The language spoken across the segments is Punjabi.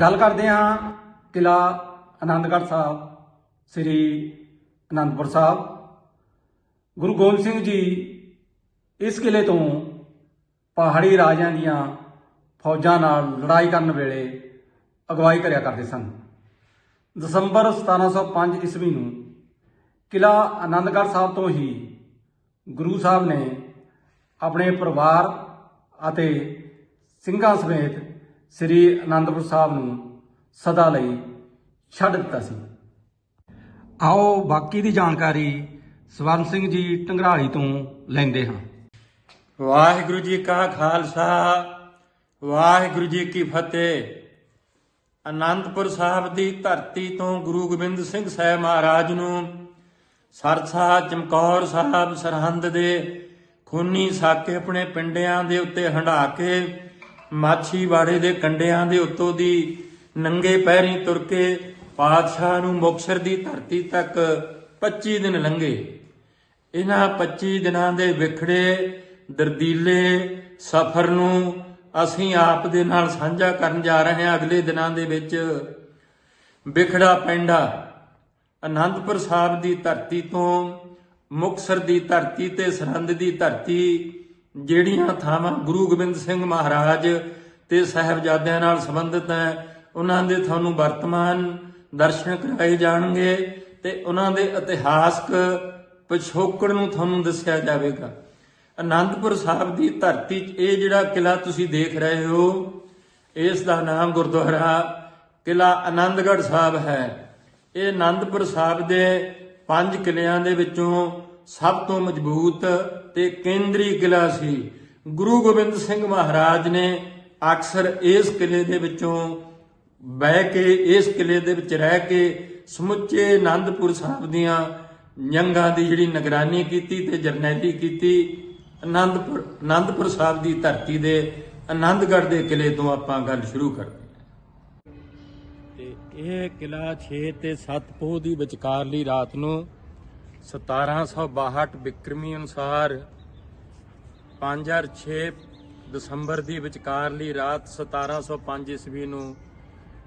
ਗੱਲ ਕਰਦੇ ਹਾਂ ਕਿਲਾ ਆਨੰਦਗੜ੍ਹ ਸਾਹਿਬ, ਸ੍ਰੀ ਆਨੰਦਪੁਰ ਸਾਹਿਬ। ਗੁਰੂ ਗੋਬਿੰਦ ਸਿੰਘ ਜੀ ਇਸ ਕਿਲੇ ਤੋਂ ਪਹਾੜੀ ਰਾਜਿਆਂ ਦੀਆਂ ਫੌਜਾਂ ਨਾਲ ਲੜਾਈ ਕਰਨ ਵੇਲੇ ਅਗਵਾਈ ਕਰਿਆ ਕਰਦੇ ਸਨ। ਦਸੰਬਰ 1705 ਈਸਵੀ ਨੂੰ ਕਿਲਾ ਆਨੰਦਗੜ੍ਹ ਸਾਹਿਬ ਤੋਂ ਹੀ ਗੁਰੂ ਸਾਹਿਬ ਨੇ ਆਪਣੇ ਪਰਿਵਾਰ ਅਤੇ ਸਿੰਘਾਂ ਸਮੇਤ ਸ੍ਰੀ ਅਨੰਦਪੁਰ ਸਾਹਿਬ ਨੂੰ ਸਦਾ ਲਈ ਛੱਡ ਦਿੱਤਾ ਸੀ। ਆਓ ਬਾਕੀ ਦੀ ਜਾਣਕਾਰੀ ਸਵਰਨ ਸਿੰਘ ਜੀ ਢੰਗਰਾਲੀ ਤੋਂ ਲੈਂਦੇ ਹਾਂ। ਵਾਹਿਗੁਰੂ ਜੀ ਕਾ ਖਾਲਸਾ, ਵਾਹਿਗੁਰੂ ਜੀ ਕੀ ਫਤਿਹ। ਅਨੰਦਪੁਰ ਸਾਹਿਬ ਦੀ ਧਰਤੀ ਤੋਂ ਗੁਰੂ ਗੋਬਿੰਦ ਸਿੰਘ ਸਾਹਿਬ ਮਹਾਰਾਜ ਨੂੰ ਸਰਸਾ ਚਮਕੌਰ ਸਾਹਿਬ ਸਰਹੰਦ ਦੇ ਖੂਨੀ ਸਾਕੇ ਆਪਣੇ ਪਿੰਡਿਆਂ ਦੇ ਉੱਤੇ ਹੰਢਾ ਕੇ ਮਾਛੀਵਾੜੇ ਦੇ ਕੰਡਿਆਂ ਦੇ ਉੱਤੋਂ ਦੀ ਨੰਗੇ ਪੈਰੀਂ ਤੁਰ ਕੇ ਪਾਤਸ਼ਾਹ ਨੂੰ ਮੁਕਤਸਰ ਦੀ ਧਰਤੀ ਤੱਕ 25 ਦਿਨ ਲੰਘੇ। ਇਹਨਾਂ 25 ਦਿਨਾਂ ਦੇ ਵਿਖੜੇ, ਦਰਦੀਲੇ, ਸਫ਼ਰ ਨੂੰ ਅਸੀਂ ਆਪ ਦੇ ਨਾਲ ਸਾਂਝਾ ਕਰਨ ਜਾ ਰਹੇ ਹਾਂ ਅਗਲੇ ਦਿਨਾਂ ਦੇ ਵਿੱਚ। ਵਿਖੜਾ ਪੈਂਡਾ, ਅਨੰਦਪੁਰ ਸਾਹਿਬ ਦੀ ਧਰਤੀ ਤੋਂ ਮੁਕਤਸਰ ਦੀ ਧਰਤੀ ਤੇ ਸਰਹੰਦ ਦੀ ਧਰਤੀ ਜਿਹੜੀਆਂ ਥਾਵਾਂ ਗੁਰੂ ਗੋਬਿੰਦ ਸਿੰਘ ਮਹਾਰਾਜ ਤੇ ਸਾਹਿਬਜ਼ਾਦਿਆਂ ਨਾਲ ਸੰਬੰਧਿਤ ਹੈ, ਉਹਨਾਂ ਦੇ ਤੁਹਾਨੂੰ ਵਰਤਮਾਨ ਦਰਸ਼ਨ ਕਰਾਏ ਜਾਣਗੇ ਤੇ ਉਹਨਾਂ ਦੇ ਇਤਿਹਾਸਕ ਪਿਛੋਕੜ ਨੂੰ ਤੁਹਾਨੂੰ ਦੱਸਿਆ ਜਾਵੇਗਾ। ਅਨੰਦਪੁਰ ਸਾਹਿਬ ਦੀ ਧਰਤੀ 'ਚ ਇਹ ਜਿਹੜਾ ਕਿਲਾ ਤੁਸੀਂ ਦੇਖ ਰਹੇ ਹੋ, ਇਸ ਦਾ ਨਾਮ ਗੁਰਦੁਆਰਾ ਕਿਲਾ ਆਨੰਦਗੜ੍ਹ ਸਾਹਿਬ ਹੈ। ਇਹ ਆਨੰਦਪੁਰ ਸਾਹਿਬ ਦੇ ਪੰਜ ਕਿਲਿਆਂ ਦੇ ਵਿੱਚੋਂ ਸਭ ਤੋਂ ਮਜ਼ਬੂਤ ਤੇ ਕੇਂਦਰੀ ਕਿਲਾ ਸੀ। ਗੁਰੂ ਗੋਬਿੰਦ ਸਿੰਘ ਮਹਾਰਾਜ ਨੇ ਅਕਸਰ ਇਸ ਕਿਲੇ ਦੇ ਵਿੱਚੋਂ ਬਹਿ ਕੇ, ਇਸ ਕਿਲੇ ਦੇ ਵਿੱਚ ਰਹਿ ਕੇ ਸਮੁੱਚੇ ਆਨੰਦਪੁਰ ਸਾਹਿਬ ਦੀਆਂ ਜੰਗਾਂ ਦੀ ਜਿਹੜੀ ਨਿਗਰਾਨੀ ਕੀਤੀ ਤੇ ਜਰਨੈਲੀ ਕੀਤੀ ਆਨੰਦਪੁਰ ਆਨੰਦਪੁਰ ਸਾਹਿਬ ਦੀ ਧਰਤੀ ਦੇ ਆਨੰਦਗੜ੍ਹ ਦੇ ਕਿਲੇ ਤੋਂ ਆਪਾਂ ਗੱਲ ਸ਼ੁਰੂ ਕਰਦੇ ਹਾਂ। ਤੇ ਇਹ ਕਿਲਾ 6 ਤੇ 7 ਪੋਹ ਦੀ ਵਿਚਕਾਰਲੀ ਰਾਤ ਨੂੰ 1762 ਬਿਕਰਮੀ ਅਨੁਸਾਰ 5006 ਦਸੰਬਰ ਦੀ ਵਿਚਕਾਰਲੀ ਰਾਤ 1705 ਈਸਵੀ ਨੂੰ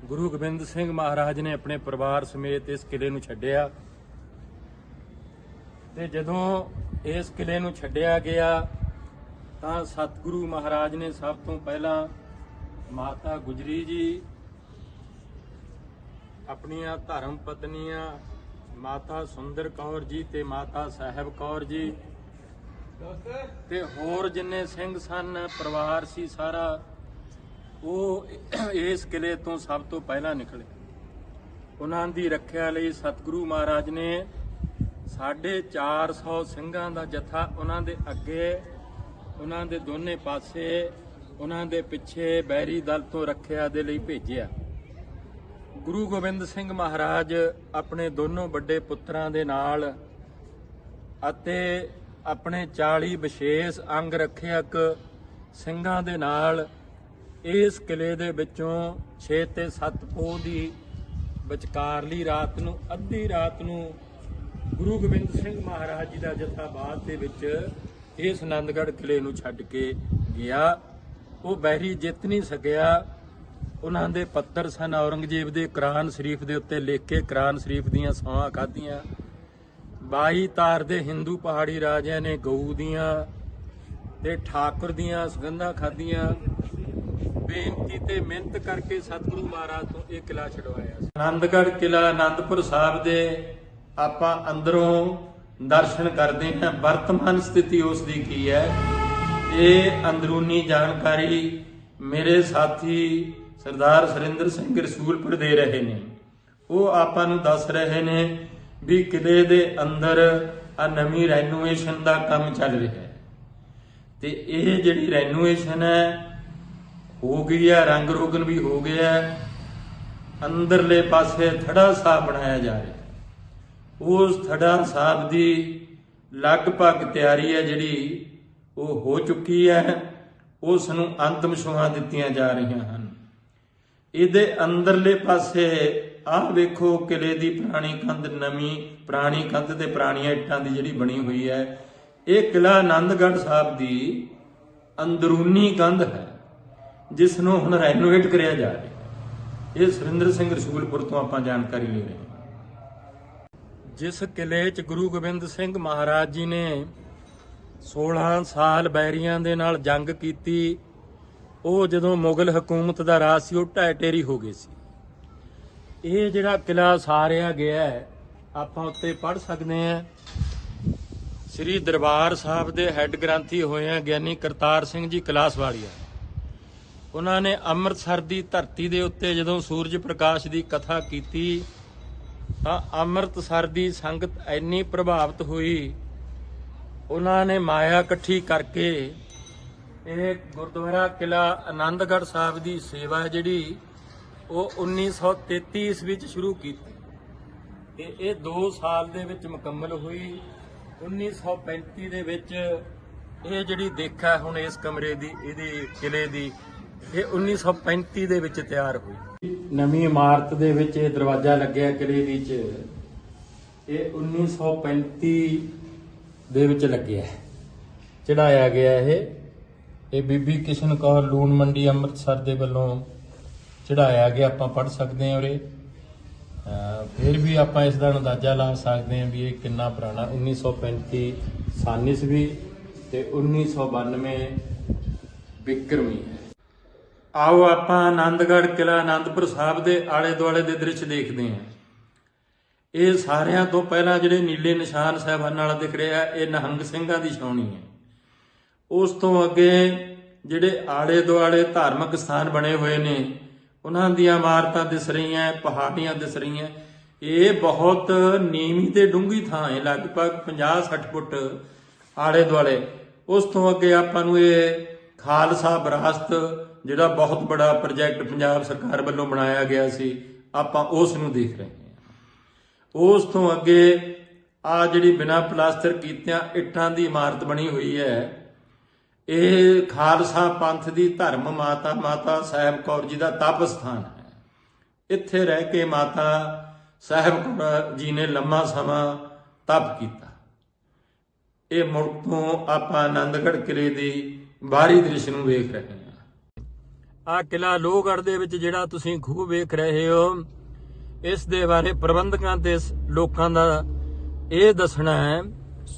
ਗੁਰੂ ਗੋਬਿੰਦ ਸਿੰਘ ਮਹਾਰਾਜ ਨੇ ਆਪਣੇ ਪਰਿਵਾਰ ਸਮੇਤ ਇਸ ਕਿਲੇ ਨੂੰ ਛੱਡਿਆ। ਤੇ ਜਦੋਂ ਇਸ ਕਿਲੇ ਨੂੰ ਛੱਡਿਆ ਗਿਆ, ਤਾਂ ਸਤਿਗੁਰੂ ਮਹਾਰਾਜ ਨੇ ਸਭ ਤੋਂ ਪਹਿਲਾਂ ਮਾਤਾ ਗੁਜਰੀ ਜੀ, ਆਪਣੀਆਂ ਧਰਮ ਪਤਨੀਆਂ ਮਾਤਾ ਸੁੰਦਰ ਕੌਰ ਜੀ ਤੇ ਮਾਤਾ ਸਾਹਿਬ ਕੌਰ ਜੀ। ਤੇ ਹੋਰ ਜਿੰਨੇ ਸਿੰਘ ਸਨ, ਪਰਿਵਾਰ ਸੀ ਸਾਰਾ, ਉਹ ਇਸ ਕਿਲੇ ਤੋਂ ਸਭ ਤੋਂ ਪਹਿਲਾਂ ਨਿਕਲੇ। ਉਹਨਾਂ ਦੀ ਰੱਖਿਆ ਲਈ ਸਤਿਗੁਰੂ ਮਹਾਰਾਜ ਨੇ 450 ਸਿੰਘਾਂ ਦਾ ਜਥਾ ਉਹਨਾਂ ਦੇ ਅੱਗੇ, ਉਹਨਾਂ ਦੇ ਦੋਨੇ ਪਾਸੇ, ਉਹਨਾਂ ਦੇ ਪਿੱਛੇ ਬੈਰੀ ਦਲ ਤੋਂ ਰੱਖਿਆ ਦੇ ਲਈ ਭੇਜਿਆ। ਗੁਰੂ ਗੋਬਿੰਦ ਸਿੰਘ ਮਹਾਰਾਜ ਆਪਣੇ ਦੋਨੋਂ ਵੱਡੇ ਪੁੱਤਰਾਂ ਦੇ ਨਾਲ ਅਤੇ ਆਪਣੇ 40 ਵਿਸ਼ੇਸ਼ ਅੰਗ ਰੱਖਿਅਕ ਸਿੰਘਾਂ ਦੇ ਨਾਲ ਇਸ ਕਿਲੇ ਦੇ ਵਿੱਚੋਂ 6 ਤੇ 7 ਪੋਹ ਦੀ ਵਿਚਕਾਰਲੀ ਰਾਤ ਨੂੰ, ਅੱਧੀ ਰਾਤ ਨੂੰ ਗੁਰੂ ਗੋਬਿੰਦ ਸਿੰਘ ਮਹਾਰਾਜ ਜੀ ਦਾ ਜਥਾ ਬਾਅਦ ਦੇ ਵਿੱਚ ਇਸ ਆਨੰਦਗੜ੍ਹ ਕਿਲੇ ਨੂੰ ਛੱਡ ਕੇ ਗਿਆ। ਉਹ ਬਹਿਰੀ ਜਿੱਤ ਨਹੀਂ ਸਕਿਆ। ਉਹਨਾਂ ਦੇ ਪੱਤਰ ਸਨ, ਔਰੰਗਜ਼ੇਬ ਦੇ ਕੁਰਾਨ ਸ਼ਰੀਫ ਦੇ ਉੱਤੇ ਲਿਖ ਕੇ ਕੁਰਾਨ ਸ਼ਰੀਫ ਦੀਆਂ ਸੌਹਾਂ ਖਾਧੀਆਂ 22 ਤਾਰ ਦੇ ਹਿੰਦੂ ਪਹਾੜੀ ਰਾਜਿਆਂ ਨੇ ਗਊ ਦੀਆਂ ਤੇ ਠਾਕੁਰ ਦੀਆਂ ਸੁਗੰਧਾਂ ਖਾਧੀਆਂ। ਬੇਨਤੀ ਤੇ ਮਿਹਨਤ ਕਰਕੇ ਸਤਿਗੁਰੂ ਮਹਾਰਾਜ ਤੋਂ ਇਹ ਕਿਲਾ ਛਡਵਾਇਆ ਸੀ। ਆਨੰਦਗੜ੍ਹ ਕਿਲਾ ਆਨੰਦਪੁਰ ਸਾਹਿਬ ਦੇ ਆਪਾਂ ਅੰਦਰੋਂ ਦਰਸ਼ਨ ਕਰਦੇ ਹਾਂ। ਵਰਤਮਾਨ ਸਥਿਤੀ ਉਸ ਦੀ ਕੀ ਹੈ? ਇਹ ਅੰਦਰੂਨੀ ਜਾਣਕਾਰੀ ਮੇਰੇ ਸਾਥੀ ਸਰਦਾਰ ਸੁਰਿੰਦਰ ਸਿੰਘ ਰਸੂਲਪੁਰ ਦੇ ਰਹੇ ਨੇ। ਉਹ ਆਪਾਂ ਨੂੰ ਦੱਸ ਰਹੇ ਨੇ ਵੀ ਕਿਲੇ ਦੇ ਅੰਦਰ ਆ ਨਵੀਂ ਰੈਨੋਵੇਸ਼ਨ ਦਾ ਕੰਮ ਚੱਲ ਰਿਹਾ ਹੈ। ਤੇ ਇਹ ਜਿਹੜੀ ਰੈਨੋਵੇਸ਼ਨ ਹੈ, ਹੋ ਗਈ ਹੈ, ਰੰਗ ਰੋਗਨ ਵੀ ਹੋ ਗਿਆ ਹੈ। ਅੰਦਰਲੇ ਪਾਸੇ ਥੜਾ ਸਾਹਿਬ ਬਣਾਇਆ ਜਾ ਰਿਹਾ ਉਸ ਥੜਾ ਸਾਹਿਬ ਦੀ ਲਗਭਗ ਤਿਆਰੀ ਹੈ ਜਿਹੜੀ ਉਹ ਹੋ ਚੁੱਕੀ ਹੈ। ਉਸ ਨੂੰ ਅੰਤਮ ਛੋਹਾਂ ਦਿੱਤੀਆਂ ਜਾ ਰਹੀਆਂ ਹਨ। ਇਹਦੇ ਅੰਦਰਲੇ ਪਾਸੇ ਆਹ ਵੇਖੋ ਕਿਲੇ ਦੀ ਪੁਰਾਣੀ ਕੰਧ, ਨਵੀਂ ਪੁਰਾਣੀ ਕੰਧ ਤੇ ਪੁਰਾਣੀਆਂ ਇੱਟਾਂ ਦੀ ਜਿਹੜੀ ਬਣੀ ਹੋਈ ਹੈ। ਇਹ ਕਿਲਾ ਆਨੰਦਗੜ੍ਹ ਸਾਹਿਬ ਦੀ ਅੰਦਰੂਨੀ ਕੰਧ ਹੈ ਜਿਸ ਨੂੰ ਹੁਣ ਰੈਨੋਵੇਟ ਕਰਿਆ ਜਾ ਰਿਹਾ ਹੈ। ਇਹ ਸੁਰਿੰਦਰ ਸਿੰਘ ਰਸੂਲਪੁਰ ਤੋਂ ਆਪਾਂ ਜਾਣਕਾਰੀ ਲੈ ਰਹੇ ਹਾਂ। ਜਿਸ ਕਿਲੇ 'ਚ ਗੁਰੂ ਗੋਬਿੰਦ ਸਿੰਘ ਮਹਾਰਾਜ ਜੀ ਨੇ 16 ਸਾਲ ਬੈਰੀਆਂ ਦੇ ਨਾਲ ਜੰਗ ਕੀਤੀ ਉਹ ਜਦੋਂ ਮੁਗਲ ਹਕੂਮਤ ਦਾ ਰਾਜ ਸੀ, ਉਹ ਢਹਿ ਢੇਰੀ ਹੋ ਗਏ ਸੀ। ਇਹ ਜਿਹੜਾ ਕਿਲਾ ਸਾਰਿਆ ਗਿਆ ਹੈ, ਆਪਾਂ ਉੱਤੇ ਪੜ ਸਕਦੇ ਹਾਂ। ਸ੍ਰੀ ਦਰਬਾਰ ਸਾਹਿਬ ਦੇ ਹੈੱਡ ਗ੍ਰੰਥੀ ਹੋਏ ਆ ਗਿਆਨੀ ਕਰਤਾਰ ਸਿੰਘ ਜੀ ਕਲਾਸ ਵਾਲੀਆ ਉਹਨਾਂ ਨੇ ਅੰਮ੍ਰਿਤਸਰ ਦੀ ਧਰਤੀ ਦੇ ਉੱਤੇ ਜਦੋਂ ਸੂਰਜ ਪ੍ਰਕਾਸ਼ ਦੀ ਕਥਾ ਕੀਤੀ, ਤਾਂ ਅੰਮ੍ਰਿਤਸਰ ਦੀ ਸੰਗਤ ਇੰਨੀ ਪ੍ਰਭਾਵਿਤ ਹੋਈ, ਉਹਨਾਂ ਨੇ ਮਾਇਆ ਇਕੱਠੀ ਕਰਕੇ ਇਹ ਗੁਰਦੁਆਰਾ ਕਿਲਾ ਆਨੰਦਗੜ੍ਹ ਸਾਹਿਬ ਦੀ ਸੇਵਾ ਜਿਹੜੀ ਉਹ 1933 ਈਸਵੀ ਵਿੱਚ ਸ਼ੁਰੂ ਕੀਤੀ। ਤੇ ਇਹ 2 ਸਾਲ ਦੇ ਵਿੱਚ ਮੁਕੰਮਲ ਹੋਈ। 1935 ਦੇ ਵਿੱਚ ਇਹ ਜਿਹੜੀ ਦੇਖ ਹੈ ਹੁਣ ਇਸ ਕਮਰੇ ਦੀ, ਇਹਦੀ ਕਿਲੇ ਦੀ, ਇਹ 1935 ਦੇ ਵਿੱਚ ਤਿਆਰ ਹੋਈ। ਨਵੀਂ ਇਮਾਰਤ ਦੇ ਵਿੱਚ ਇਹ ਦਰਵਾਜ਼ਾ ਲੱਗਿਆ ਕਿਲੇ ਦੀ ਚ ਇਹ 1935 ਦੇ ਵਿੱਚ ਲੱਗਿਆ ਹੈ। ਚੜਾਇਆ ਗਿਆ ਇਹ। ਇਹ ਬੀਬੀ ਕਿਸ਼ਨ ਕੌਰ ਲੂਣ ਮੰਡੀ ਅੰਮ੍ਰਿਤਸਰ ਦੇ ਵੱਲੋਂ ਚੜਾਇਆ ਗਿਆ, ਆਪਾਂ ਪੜ ਸਕਦੇ ਹਾਂ ਉਰੇ। ਫਿਰ ਵੀ ਆਪਾਂ ਇਸ ਦਾ ਅੰਦਾਜ਼ਾ ਲਾ ਸਕਦੇ ਹਾਂ ਵੀ ਇਹ ਕਿੰਨਾ ਪੁਰਾਣਾ 1935 ਸਨ ਈਸਵੀ ਤੇ 1992 ਵਿਕਰਮੀ ਹੈ। ਆਓ ਆਪਾਂ ਆਨੰਦਗੜ੍ਹ ਕਿਲਾ ਆਨੰਦਪੁਰ ਸਾਹਿਬ ਦੇ ਆਲੇ ਦੁਆਲੇ ਦੇ ਦ੍ਰਿਸ਼ ਦੇਖਦੇ ਹਾਂ। ਇਹ ਸਾਰਿਆਂ ਤੋਂ ਪਹਿਲਾਂ ਜਿਹੜੇ ਨੀਲੇ ਨਿਸ਼ਾਨ ਸਾਹਿਬਾਨ ਨਾਲ ਦਿਖ ਰਿਹਾ, ਇਹ ਨਿਹੰਗ ਸਿੰਘਾਂ ਦੀ ਛਾਉਣੀ ਹੈ। ਉਸ ਤੋਂ ਅੱਗੇ ਜਿਹੜੇ ਆਲੇ ਦੁਆਲੇ ਧਾਰਮਿਕ ਸਥਾਨ ਬਣੇ ਹੋਏ ਨੇ, ਉਹਨਾਂ ਦੀਆਂ ਇਮਾਰਤਾਂ ਦਿਸ ਰਹੀਆਂ, ਪਹਾੜੀਆਂ ਦਿਸ ਰਹੀਆਂ, ਇਹ ਬਹੁਤ ਨੀਵੀਂ ਤੇ ਡੂੰਘੀ ਥਾਂ ਹੈ, ਲਗਭਗ 50-60 ਫੁੱਟ ਆਲੇ ਦੁਆਲੇ। ਉਸ ਤੋਂ ਅੱਗੇ ਆਪਾਂ ਨੂੰ ਇਹ ਖਾਲਸਾ ਵਿਰਾਸਤ, ਜਿਹੜਾ ਬਹੁਤ ਬੜਾ ਪ੍ਰੋਜੈਕਟ ਪੰਜਾਬ ਸਰਕਾਰ ਵੱਲੋਂ ਬਣਾਇਆ ਗਿਆ ਸੀ, ਆਪਾਂ ਉਸ ਨੂੰ ਦੇਖ ਰਹੇ ਹਾਂ। ਉਸ ਤੋਂ ਅੱਗੇ ਆ ਜਿਹੜੀ ਬਿਨਾ ਪਲਾਸਟਰ ਕੀਤਿਆਂ ਇੱਟਾਂ ਦੀ ਇਮਾਰਤ ਬਣੀ ਹੋਈ ਹੈ ਇਹ ਖਾਲਸਾ ਪੰਥ ਦੀ ਧਰਮ ਮਾਤਾ ਮਾਤਾ ਸਾਹਿਬ ਕੌਰ ਜੀ ਦਾ ਤਪ ਸਥਾਨ ਹੈ। ਇੱਥੇ ਰਹਿ ਕੇ ਮਾਤਾ ਸਾਹਿਬ ਕੌਰ ਜੀ ਨੇ ਲੰਮਾ ਸਮਾਂ ਤਪ ਕੀਤਾ। ਇਹ ਮੁੜ ਤੋਂ ਆਪਾਂ ਆਨੰਦਗੜ੍ਹ ਕਿਲੇ ਦੀ ਬਾਹਰੀ ਦ੍ਰਿਸ਼ ਨੂੰ ਵੇਖ ਰਹੇ ਹਾਂ। ਆ ਕਿਲਾ ਲੋਹਗੜ੍ਹ ਦੇ ਵਿੱਚ ਜਿਹੜਾ ਤੁਸੀਂ ਖੂਹ ਵੇਖ ਰਹੇ ਹੋ, ਇਸ ਦੇ ਬਾਰੇ ਪ੍ਰਬੰਧਕਾਂ ਤੇ ਲੋਕਾਂ ਦਾ ਇਹ ਦੱਸਣਾ ਹੈ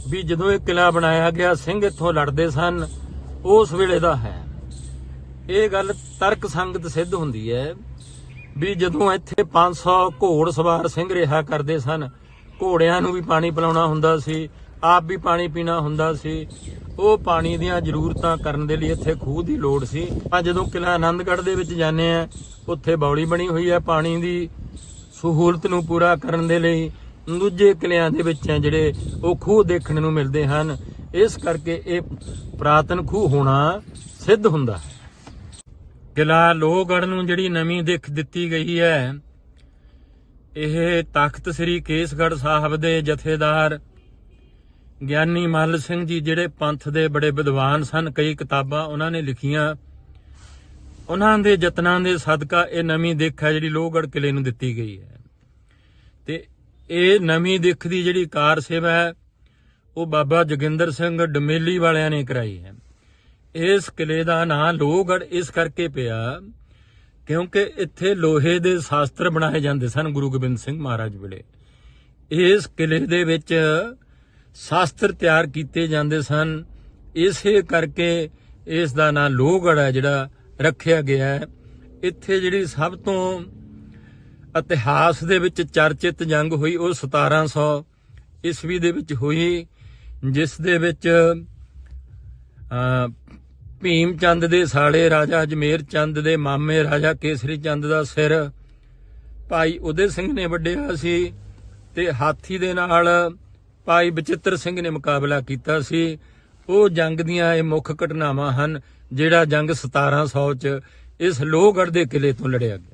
ਵੀ ਜਦੋਂ ਇਹ ਕਿਲਾ ਬਣਾਇਆ ਗਿਆ, ਸਿੰਘ ਇੱਥੋਂ ਲੜਦੇ ਸਨ। ਉਸ ਵੇਲੇ ਦਾ ਹੈ। ਇਹ ਗੱਲ ਤਰਕ ਸੰਗਤ ਸਿੱਧ ਹੁੰਦੀ ਹੈ ਵੀ ਜਦੋਂ ਇੱਥੇ 500 ਘੋੜ ਸਵਾਰ ਸਿੰਘ ਰਿਹਾ ਕਰਦੇ ਸਨ, ਘੋੜਿਆਂ ਨੂੰ ਵੀ ਪਾਣੀ ਪਿਲਾਉਣਾ ਹੁੰਦਾ ਸੀ, ਆਪ ਵੀ ਪਾਣੀ ਪੀਣਾ ਹੁੰਦਾ ਸੀ। ਉਹ ਪਾਣੀ ਦੀਆਂ ਜ਼ਰੂਰਤਾਂ ਕਰਨ ਦੇ ਲਈ ਇੱਥੇ ਖੂਹ ਦੀ ਲੋੜ ਸੀ। ਆ ਜਦੋਂ ਕਿਲਾ ਆਨੰਦਗੜ੍ਹ ਦੇ ਵਿੱਚ ਜਾਂਦੇ ਆ ਉੱਥੇ ਬੌਲੀ ਬਣੀ ਹੋਈ ਹੈ ਪਾਣੀ ਦੀ। ਸਹੂਲਤ ਨੂੰ ਪੂਰਾ ਕਰਨ ਦੇ ਲਈ ਦੂਜੇ ਕਿਲਿਆਂ ਦੇ ਵਿੱਚ ਹੈ ਜਿਹੜੇ ਉਹ ਖੂਹ ਦੇਖਣ ਨੂੰ ਮਿਲਦੇ ਹਨ। ਇਸ ਕਰਕੇ ਇਹ ਪ੍ਰਾਤਨ ਖੂਹ ਹੋਣਾ ਸਿੱਧ ਹੁੰਦਾ ਹੈ। ਕਿਲਾ ਲੋਹਗੜ੍ਹ ਨੂੰ ਜਿਹੜੀ ਨਵੀਂ ਦਿੱਖ ਦਿੱਤੀ ਗਈ ਹੈ, ਇਹ ਤਖਤ ਸ੍ਰੀ ਕੇਸਗੜ੍ਹ ਸਾਹਿਬ ਦੇ ਜਥੇਦਾਰ ਗਿਆਨੀ ਮੱਲ ਸਿੰਘ ਜੀ ਜਿਹੜੇ ਪੰਥ ਦੇ ਬੜੇ ਵਿਦਵਾਨ ਸਨ, ਕਈ ਕਿਤਾਬਾਂ ਉਹਨਾਂ ਨੇ ਲਿਖੀਆਂ। ਉਹਨਾਂ ਦੇ ਯਤਨਾਂ ਦੇ ਸਦਕਾ ਇਹ ਨਵੀਂ ਦਿੱਖ ਹੈ ਜਿਹੜੀ ਲੋਹਗੜ੍ਹ ਕਿਲੇ ਨੂੰ ਦਿੱਤੀ ਗਈ ਹੈ। ਤੇ ਇਹ ਨਵੀਂ ਦਿੱਖ ਦੀ ਜਿਹੜੀ ਕਾਰ ਸੇਵਾ ਹੈ ਉਹ ਬਾਬਾ ਜੋਗਿੰਦਰ ਸਿੰਘ ਡਮੇਲੀ ਵਾਲਿਆਂ ਨੇ ਕਰਾਈ ਹੈ। ਇਸ ਕਿਲੇ ਦਾ ਨਾਂ ਲੋਹਗੜ੍ਹ ਇਸ ਕਰਕੇ ਪਿਆ ਕਿਉਂਕਿ ਇੱਥੇ ਲੋਹੇ ਦੇ ਸ਼ਾਸਤਰ ਬਣਾਏ ਜਾਂਦੇ ਸਨ ਗੁਰੂ ਗੋਬਿੰਦ ਸਿੰਘ ਮਹਾਰਾਜ ਵੇਲੇ। ਇਸ ਕਿਲੇ ਦੇ ਵਿੱਚ ਸ਼ਾਸਤਰ ਤਿਆਰ ਕੀਤੇ ਜਾਂਦੇ ਸਨ। ਇਸੇ ਕਰਕੇ ਇਸ ਦਾ ਨਾਂ ਲੋਹਗੜ੍ਹ ਹੈ ਜਿਹੜਾ ਰੱਖਿਆ ਗਿਆ ਹੈ। ਇੱਥੇ ਜਿਹੜੀ ਸਭ ਤੋਂ ਇਤਿਹਾਸ ਦੇ ਵਿੱਚ ਚਰਚਿਤ ਜੰਗ ਹੋਈ ਉਹ 1700 ਈਸਵੀ ਦੇ ਵਿੱਚ ਹੋਈ। ਜਿਸ ਦੇ ਵਿੱਚ ਭੀਮ ਚੰਦ ਦੇ ਸਾਲੇ ਰਾਜਾ ਅਜਮੇਰ ਚੰਦ ਦੇ ਮਾਮੇ ਰਾਜਾ ਕੇਸਰੀ ਚੰਦ ਦਾ ਸਿਰ ਭਾਈ ਉਦੇ ਸਿੰਘ ਨੇ ਵੱਢਿਆ ਸੀ ਤੇ ਹਾਥੀ ਦੇ ਨਾਲ ਭਾਈ ਬਚਿੱਤਰ ਸਿੰਘ ਨੇ ਮੁਕਾਬਲਾ ਕੀਤਾ ਸੀ। ਉਹ ਜੰਗ ਦੀਆਂ ਇਹ ਮੁੱਖ ਘਟਨਾਵਾਂ ਹਨ, ਜਿਹੜਾ ਜੰਗ 1700 ਚ ਇਸ ਲੋਹਗੜ੍ਹ ਦੇ ਕਿਲੇ ਤੋਂ ਲੜਿਆ ਗਿਆ।